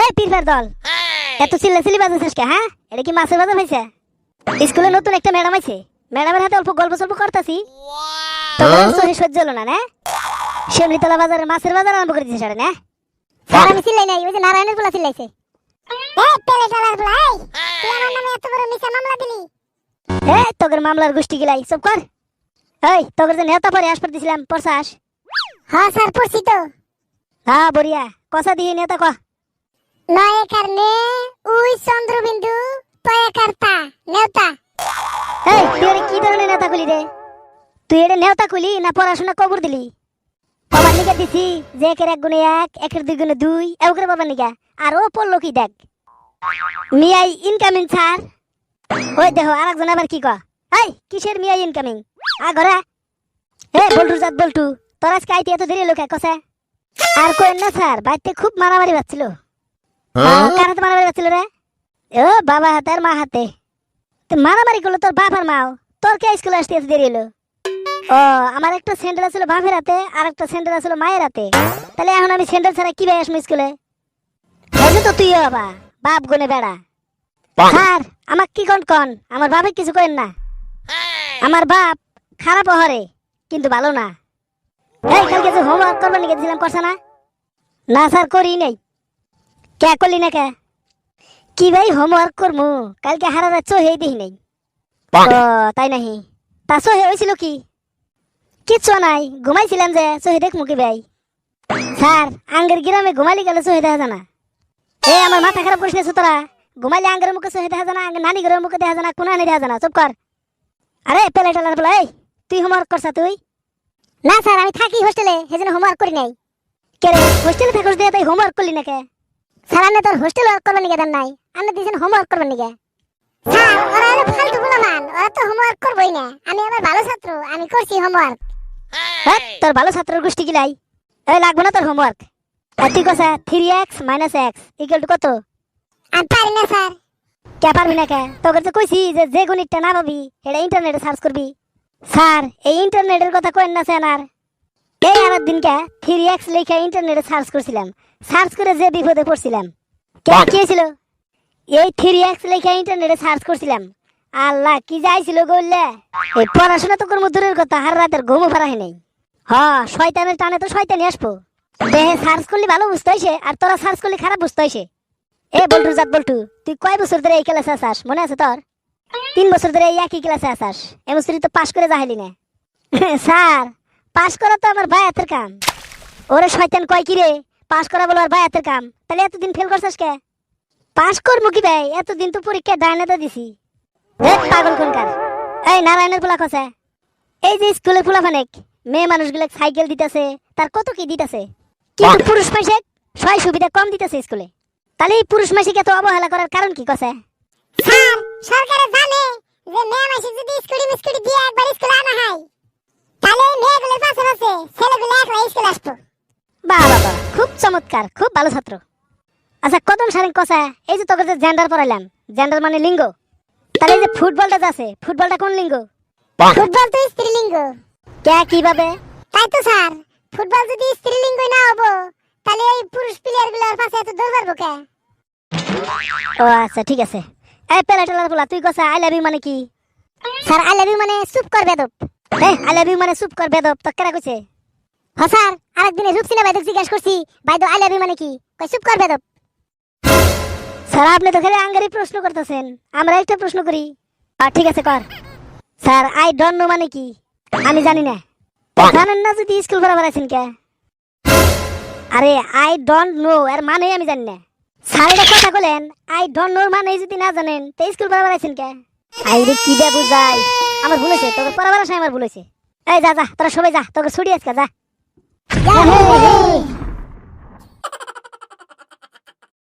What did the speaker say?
এই পিরফের দল। এত চিল্লা চিল্লি বাজাচ্ছিস কে হ্যাঁ? এটা কি মাছের বাজার হয়েছে? স্কুলে নতুন একটা ম্যাডাম আছে ম্যাডামের হাতে অল্প গল্প সল্প করতাছি। তোমার সহি সহ্য হলো না বাজারে মাছের বাজার আরম্ভ করে দিয়েছে না? স্যার আমি চিল্লাই নাই ওই যে নারায়ণের পোলা চিল্লাইছে। এই পেলে টালার পোলা এই! তুই আমার নামে এত বড় মিছা মামলা দিলি। এ তোদের মামলার গোষ্ঠী গিলাই সব কর। এই যে নেতা পরে আসপার দিছিলাম পরশাস হ্যাঁ স্যার পড়ছি তো। হ্যাঁ বড়িয়া কষা দিয়ে নেতা ক। নয় কারণে উই চন্দ্রবিন্দু তয় কার্তা নেওতা। এই, তুই এটা কি ধরনের নেতা খুলি রে? তুই এটা নেতা খুলি না পড়াশোনা কবর দিলি? বাবার নিকা দিছি, যে একের এক গুণে এক, একের দুই গুণে দুই এও করে বাবার নিকা। আর ও পড়ল কি দেখ? মিয়াই ইনকামিং স্যার। ওই দেখো আর একজন আবার কি ক এই, কিসের মিয়াই ইনকামিং আ, ঘরে এ বল্টু জাত বল্টু, তোর আজকে আইতে এত দেরি লোক কসে? আর কই না, স্যার, বাড়িতে খুব মারামারি বাচ্ছিল কার হাতে মারামারি বাচ্ছিল রে? ও বাবা হাতে আর মা হাতে। তো মারামারি করল তোর বাপ আর মাও। তোর কে স্কুলে আসতে এত দেরি হলো? ও আমার একটা স্যান্ডেল ছিল বাপের হাতে আর একটা স্যান্ডেল ছিল মায়ের হাতে। তাহলে এখন আমি স্যান্ডেল ছাড়া কি ভাই আসব স্কুলে? হয়েছে তো তুইও বাবা বাপ গুনে বেড়া। স্যার আমার কি কন কন? আমার বাপে কিছু করেন না। আমার বাপ খারাপ হরে কিন্তু ভালো না। এই কালকে যে হোমওয়ার্ক করবার নিয়ে গেছিলাম করছে না? না স্যার করি নাই। কে করলি না কে কি ভাই হোমওয়ার্ক করমু কালকে হারা রাত চোহেই দেখি নাই ও তাই নাহি তা চোহে হয়েছিল কি কিচ্ছু নাই ঘুমাইছিলাম যে চোহে দেখমু কি ভাই স্যার আঙ্গের গ্রামে ঘুমালি গেলে চোহে দেখা জানা এ আমার মাথা খারাপ করিস না তোরা ঘুমাইলে আঙ্গের মুখে চোহে দেখা জানা নানি ঘরের মুখে দেখা জানা কোনা দেখা জানা চুপ কর আরে পেলে টেলার এই তুই হোমওয়ার্ক করছা তুই না স্যার আমি থাকি হোস্টেলে সেজন্য হোমওয়ার্ক করি নাই কে রে হোস্টেলে থাকস দিয়ে তুই হোমওয়ার্ক করলি না কে আমি তোর হোস্টেল ওয়ার্ক করবার নিকে দেন নাই। আমি দিয়েছেন হোমওয়ার্ক করবার নিকে স্যার ওরা হলো ফালতু মান ওরা তো হোমওয়ার্ক করবই না। আমি আমার ভালো ছাত্র আমি করছি হোমওয়ার্ক হ্যাঁ তোর ভালো ছাত্রের গোষ্ঠী গিলাই এই লাগবে না তোর হোমওয়ার্ক আর তুই কসা three x minus x equal to কত? আমি পারি না স্যার। কে পারবি না কে? তোকে তো কইছি যে যে গণিতটা না পাবি এটা ইন্টারনেটে সার্চ করবি। স্যার এই ইন্টারনেটের কথা কইন না স্যার আর। এই আর দিন কে থ্রি এক্স লিখে ইন্টারনেটে সার্চ করছিলাম। সার্চ করে যে বিপদে পড়ছিলাম। কে কি হয়েছিল এই থ্রি এক্স লিখে ইন্টারনেটে সার্চ করছিলাম। আল্লাহ কি যাইছিল গল্লে? এই পড়াশোনা তো করব দূরের কথা হার রাতের ঘুমও ফারা হয় নাই। হ শয়তানের টানে তো শয়তানি আসব। দেহে সার্চ করলে ভালো বুঝতে হয়েছে আর তোরা সার্চ করলে খারাপ বুঝতে হয়েছে এ বল্টু জাত বল্টু তুই কয় বছর ধরে এই ক্লাসে আসাস মনে আছে তোর? তিন বছর ধরে এই একই ক্লাসে আসাস এমসরি তো পাশ করে যাইলি না। স্যার পাশ করা তো আমার ভাই হাতের কাম। ওরে শয়তান কয় কি রে? পাশ করা বলো আর ভাই হাতের কাম। তাহলে এতদিন ফেল করছিস কে? পাশ করব কি ভাই? এতদিন তো পরীক্ষা ডায়নাতে দিছি। দেখ পাগল কোনকার এই নারায়ণের পোলা কসে এই যে স্কুলে ফুলা ফানেক মেয়ে মানুষগুলো সাইকেল দিতেছে তার কত কি দিতেছে? কিন্তু পুরুষ মাসে সয় সুবিধা কম দিতেছে স্কুলে? তাহলে এই পুরুষ মাসিকে এত অবহেলা করার কারণ কি কসে স্যার সরকারে জানে যে মেয়ে মাসে যদি স্কুটি মিস্কুটি দিয়ে একবার স্কুলে আনা হয় তাহলে মেয়েগুলোর পাশে আছে ছেলেগুলো একলা স্কুলে খুব চমৎকার খুব ভালো ছাত্র। আচ্ছা কদম সারেন কষা এই যে তোকে যে জেন্ডার পড়াইলাম জেন্ডার মানে লিঙ্গ। তাহলে এই যে ফুটবলটা আছে ফুটবলটা কোন লিঙ্গ? ফুটবল তো স্ত্রীলিঙ্গ। কে কীভাবে? তাই তো স্যার ফুটবল যদি স্ত্রীলিঙ্গ না হব তাহলে এই পুরুষ প্লেয়ারগুলোর পাশে এত দৌড় পারব কে? ও আচ্ছা ঠিক আছে। এই পেলা টেলার পোলা তুই কষা আই লাভ ইউ মানে কি? স্যার আই লাভ ইউ মানে চুপ কর বেদব। এই আই লাভ ইউ মানে চুপ কর বেদব তো কেরা কইছে হ স্যার, আরেকদিনে রূপসিনা ভাই জিজ্ঞাসা করছি তো আই লাভ ইউ মানে কি? কই, চুপ কর বেদব। স্যার, আপনি তো খালি আঙ্গারি প্রশ্ন করতেছেন আমরা একটা প্রশ্ন করি। আর ঠিক আছে, কর। স্যার আই ডোন্ট নো মানে কি? আমি জানি না। জানেন না যদি স্কুল বরাবর আছেন কে? আরে আই ডোন্ট নো এর মানে আমি জানি না। স্যার, এটা কথা বলেন আই ডোন্ট নো মানে যদি না জানেন, তো স্কুল বরাবর আছেন কে? আই রে কি দে বুঝাই আমার ভুল হয়েছে তোকে পরাবার আসায় আমার ভুল হয়েছে। এই, যা যা, তোরা সবাই যা, তোকে ছুটি আজকে, যা। Yahoo!